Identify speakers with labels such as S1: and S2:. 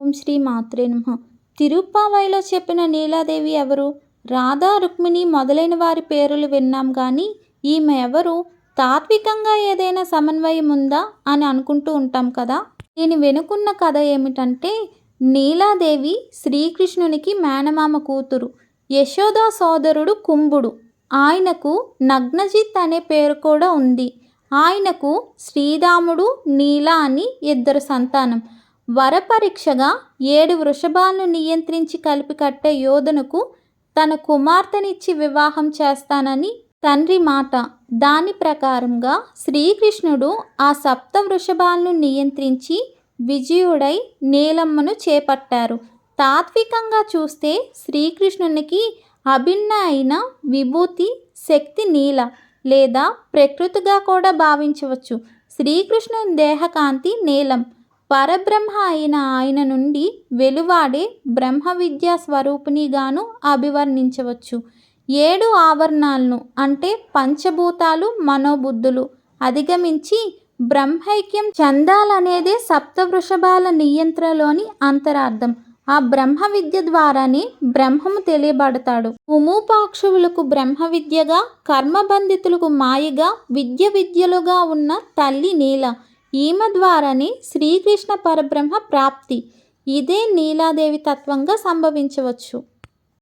S1: ఓం శ్రీ మాత్రే నమ. తిరుప్పావైలో చెప్పిన నీలాదేవి ఎవరు? రాధా రుక్మిణి మొదలైన వారి పేర్లు విన్నాం కానీ ఈమె ఎవరు? తాత్వికంగా ఏదైనా సమన్వయం ఉందా అని అనుకుంటూ ఉంటాం కదా? నేను వెనుకున్న కథ ఏమిటంటే నీలాదేవి శ్రీకృష్ణునికి మేనమామ కూతురు యశోదా సోదరుడు కుంభుడు. ఆయనకు నగ్నజిత్ అనే పేరు కూడా ఉంది. ఆయనకు శ్రీరాముడు నీలా అని ఇద్దరు సంతానం. వరపరీక్షగా ఏడు వృషభాలను నియంత్రించి కలిపి కట్టే యోధునకు తన కుమార్తెనిచ్చి వివాహం చేస్తానని తండ్రి మాట. దాని ప్రకారంగా శ్రీకృష్ణుడు ఆ సప్త వృషభాలను నియంత్రించి విజయుడై నీలమ్మను చేపట్టారు. తాత్వికంగా చూస్తే శ్రీకృష్ణునికి అభిన్న అయిన విభూతి శక్తి నీల లేదా ప్రకృతిగా కూడా భావించవచ్చు. శ్రీకృష్ణుని దేహకాంతి నీలం. పరబ్రహ్మ అయిన ఆయన నుండి వెలువాడే బ్రహ్మ విద్యా స్వరూపిణిగాను అభివర్ణించవచ్చు. ఏడు ఆవరణాలను అంటే పంచభూతాలు మనోబుద్ధులు అధిగమించి బ్రహ్మైక్యం చెందాలనేదే సప్తవృషభాల నియంత్రణలోని అంతరార్థం. ఆ బ్రహ్మ విద్య ద్వారానే బ్రహ్మము తెలియబడతాడు. ఉముపాక్షువులకు బ్రహ్మ విద్యగా కర్మబంధితులకు మాయగా విద్య విద్యలుగా ఉన్న తల్లి నీల ఈమె ద్వారానే శ్రీకృష్ణ పరబ్రహ్మ ప్రాప్తి. ఇదే నీలాదేవి తత్వంగా సంభవించవచ్చు.